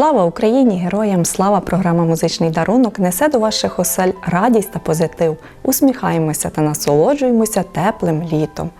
Слава Україні! Героям! Слава! Програма Музичний дарунок несе до ваших осель радість та позитив. Усміхаємося та насолоджуємося теплим літом.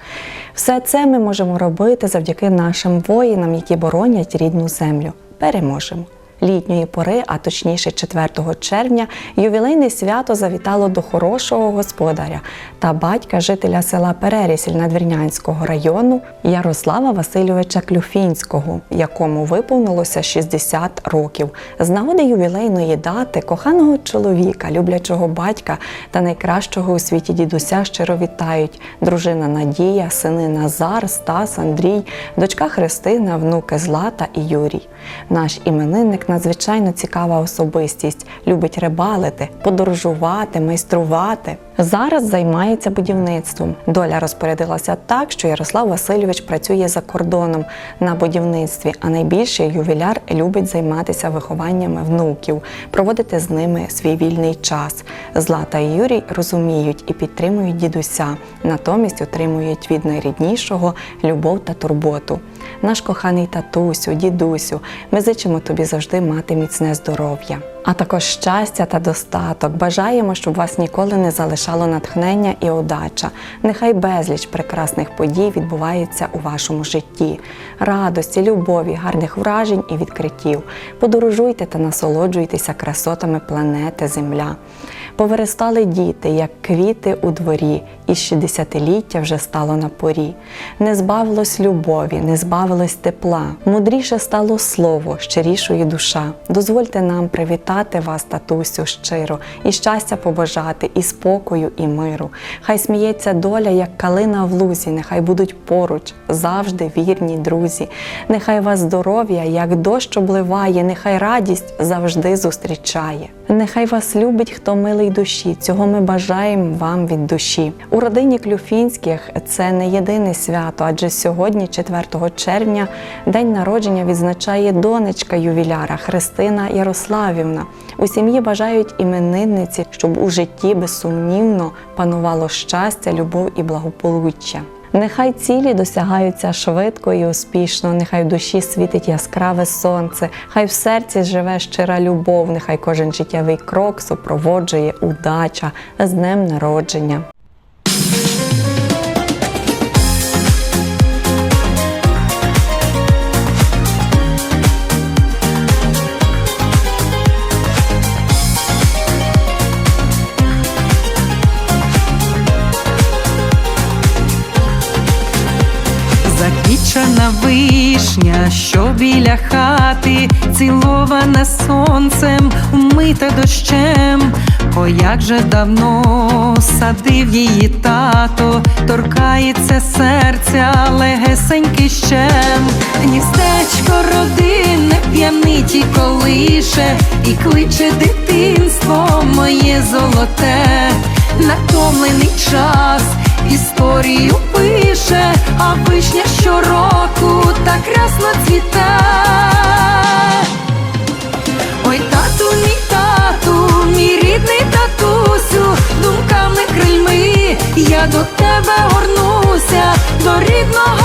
Все це ми можемо робити завдяки нашим воїнам, які боронять рідну землю. Переможемо! Літньої пори, а точніше 4 червня, ювілейне свято завітало до хорошого господаря та батька жителя села Перерісіль Надвірнянського району Ярослава Васильовича Клюфінського, якому виповнилося 60 років. З нагоди ювілейної дати коханого чоловіка, люблячого батька та найкращого у світі дідуся щиро вітають дружина Надія, сини Назар, Стас, Андрій, дочка Христина, внуки Злата і Юрій. Наш іменинник надзвичайно цікава особистість, любить рибалити, подорожувати, майструвати. Зараз займається будівництвом. Доля розпорядилася так, що Ярослав Васильович працює за кордоном на будівництві, а найбільше ювіляр любить займатися вихованнями внуків, проводити з ними свій вільний час. Злата і Юрій розуміють і підтримують дідуся, натомість отримують від найріднішого любов та турботу. Наш коханий татусю, дідусю, ми зичимо тобі завжди мати міцне здоров'я, а також щастя та достаток. Бажаємо, щоб вас ніколи не залишало натхнення і удача. Нехай безліч прекрасних подій відбувається у вашому житті, радості, любові, гарних вражень і відкриттів. Подорожуйте та насолоджуйтеся красотами планети Земля. Повиростали діти, як квіти у дворі, і 60-ліття вже стало на порі. Не збавилось любові, не збавилось тепла. Мудріше стало слово, щирішої душа. Дозвольте нам привітати вас, татусю, щиро, і щастя побажати, і спокою, і миру. Хай сміється доля, як калина в лузі, нехай будуть поруч, завжди вірні друзі. Нехай вас здоров'я, як дощ обливає, нехай радість завжди зустрічає. Нехай вас любить, хто милий душі. Цього ми бажаємо вам від душі. У родині Клюфінських це не єдине свято, адже сьогодні, 4 червня, день народження відзначає донечка ювіляра Христина Ярославівна. У сім'ї бажають іменинниці, щоб у житті безсумнівно панувало щастя, любов і благополуччя. Нехай цілі досягаються швидко і успішно, нехай в душі світить яскраве сонце, хай в серці живе щира любов, нехай кожен життєвий крок супроводжує удача з днем народження. Хати, цілована сонцем, умита дощем. О, як же давно садив її тато, торкається серця легесенький щем. Гніздечко родинне п'янить і колише, і кличе дитинство моє золоте, натомлений час історію пише, а вишня щороку так красно цвіте. Ой, тату, мій тату, мій рідний татусю, думками крильми, я до тебе горнуся, до рідного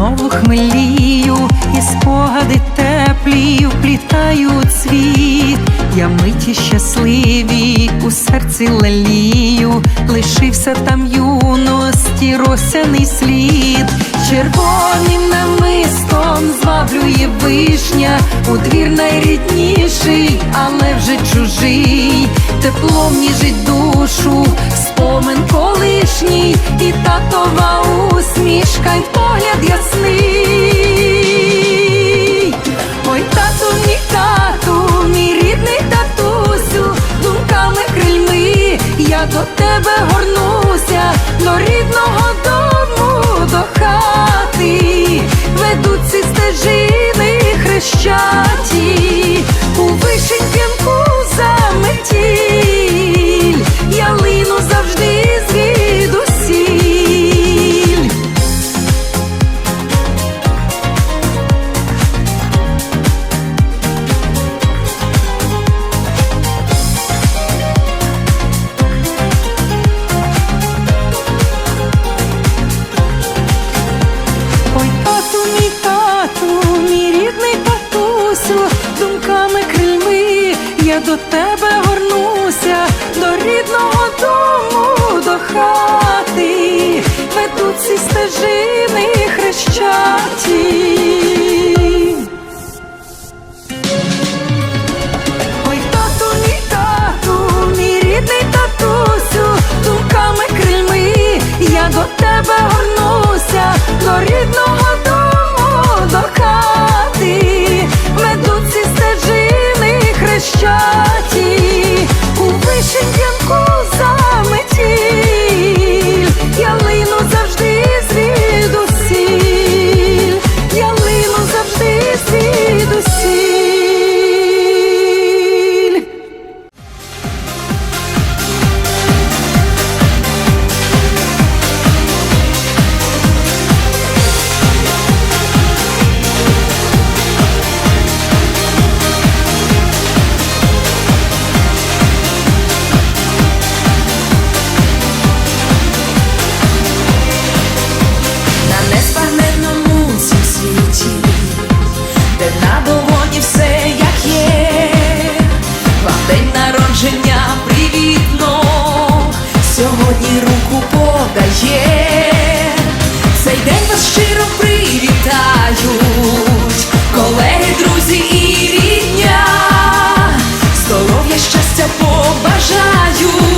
знову хмелію, і спогади теплі вплітають світ. Я миті щасливі у серці лелію, лишився там юності росяний слід, червоним намистом зваблює вишня, у двір найрідніший, але вже чужий, теплом ніжить душу, спомин колишній, і татова усмішка, й погляд ясний. Ой, тату, мій тату, мій рідний татусю, думками крильми, я до тебе горнуся, до рідного дому, до хати, ведуть ці стежини хрещаті, до тебе горнуся до рідного дому, до хати, ведуть ці стежини хрещаті. Ой, тату, мій тату, мій рідний татусю, думками крильми, я до тебе горнуся, до рідного. вас щиро привітають, колеги, друзі і рідня, здоров'я, щастя побажають.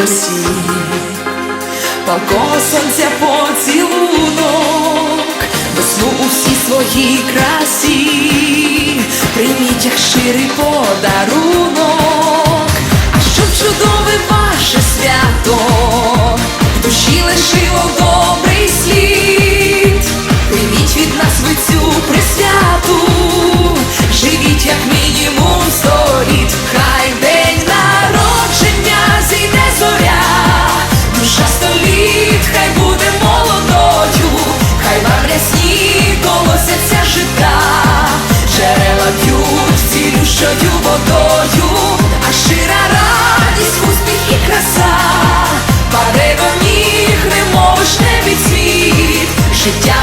Росії, палкого сонця поцілунок, весну у всій своїй красі, прийміть як ширий подарунок, а щоб чудове ваше свято в душі лишило. до... життя.